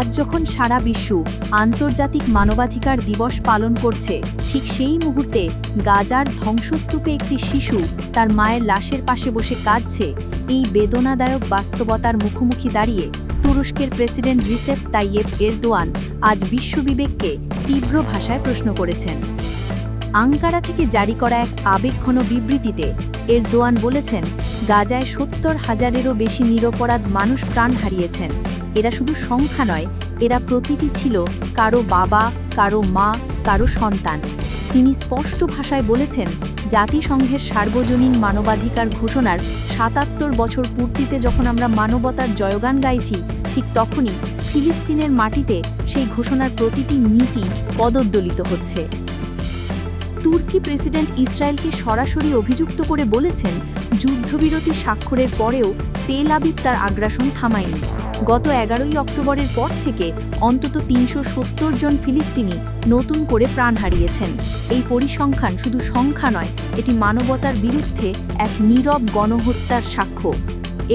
আজ যখন সারা বিশ্ব আন্তর্জাতিক মানবাধিকার দিবস পালন করছে, ঠিক সেই মুহূর্তে গাজার ধ্বংসস্তূপে একটি শিশু তার মায়ের লাশের পাশে বসে কাঁদছে। এই বেদনাদায়ক বাস্তবতার মুখোমুখি দাঁড়িয়ে তুরস্কের প্রেসিডেন্ট রিসেপ তাইয়েব এরদোয়ান আজ বিশ্ববিবেককে তীব্র ভাষায় প্রশ্ন করেছেন। আঙ্কারা থেকে জারি করা এক আবেগঘন বিবৃতিতে এরদোয়ান বলেছেন, গাজায় সত্তর হাজারেরও বেশি নিরপরাধ মানুষ প্রাণ হারিয়েছেন। এরা শুধু সংখ্যা নয়, এরা প্রতিটি ছিল কারও বাবা, কারও মা, কারও সন্তান। তিনি স্পষ্ট ভাষায় বলেছেন, জাতিসংঘের সার্বজনীন মানবাধিকার ঘোষণার সাতাত্তর বছর পূর্তিতে যখন আমরা মানবতার জয়গান গাইছি, ঠিক তখনই ফিলিস্তিনের মাটিতে সেই ঘোষণার প্রতিটি নীতি পদদ্দলিত হচ্ছে। তুর্কি প্রেসিডেন্ট ইসরায়েলকে সরাসরি অভিযুক্ত করে বলেছেন, যুদ্ধবিরতি স্বাক্ষরের পরেও তেল আবিব তার আগ্রাসন থামায়নি। গত এগারোই অক্টোবরের পর থেকে অন্তত তিনশো সত্তর জন ফিলিস্তিনি নতুন করে প্রাণ হারিয়েছেন। এই পরিসংখ্যান শুধু সংখ্যা নয়, এটি মানবতার বিরুদ্ধে এক নীরব গণহত্যার সাক্ষ্য।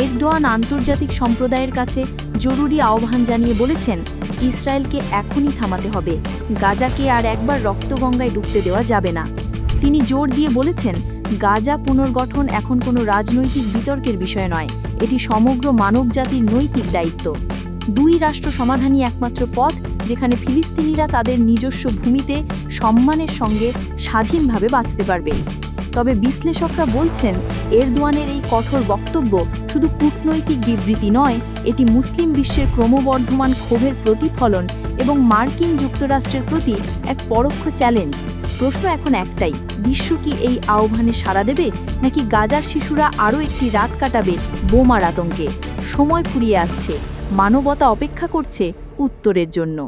এরদোয়ান আন্তর্জাতিক সম্প্রদায়ের কাছে জরুরি আহ্বান জানিয়ে বলেছেন, ইসরায়েলকে এখনই থামাতে হবে, গাজাকে আর একবার রক্তগঙ্গায় ডুবতে দেওয়া যাবে না। তিনি জোর দিয়ে বলেছেন গাজা পুনর্গঠন এখন কোনো রাজনৈতিক বিতর্কের বিষয় নয়। এটি সমগ্র মানবজাতির নৈতিক দায়িত্ব। দুই রাষ্ট্র সমাধানই একমাত্র পথ, যেখানে ফিলিস্তিনিরা তাদের নিজস্ব ভূমিতে সম্মানের সঙ্গে স্বাধীনভাবে বাঁচতে পারবে। তবে বিশ্লেষকরা বলছেন, এরদোয়ানের এই কঠোর বক্তব্য শুধু কূটনৈতিক বিবৃতি নয়, এটি মুসলিম বিশ্বের ক্রমবর্ধমান ক্ষোভের প্রতিফলন এবং মার্কিন যুক্তরাষ্ট্রের প্রতি এক পরোক্ষ চ্যালেঞ্জ। প্রশ্ন এখন একটাই, বিশ্ব কি এই আহ্বানে সাড়া দেবে, নাকি গাজার শিশুরা আরও একটি রাত কাটাবে বোমার আতঙ্কে? সময় ফুরিয়ে আসছে, মানবতা অপেক্ষা করছে উত্তরের জন্য।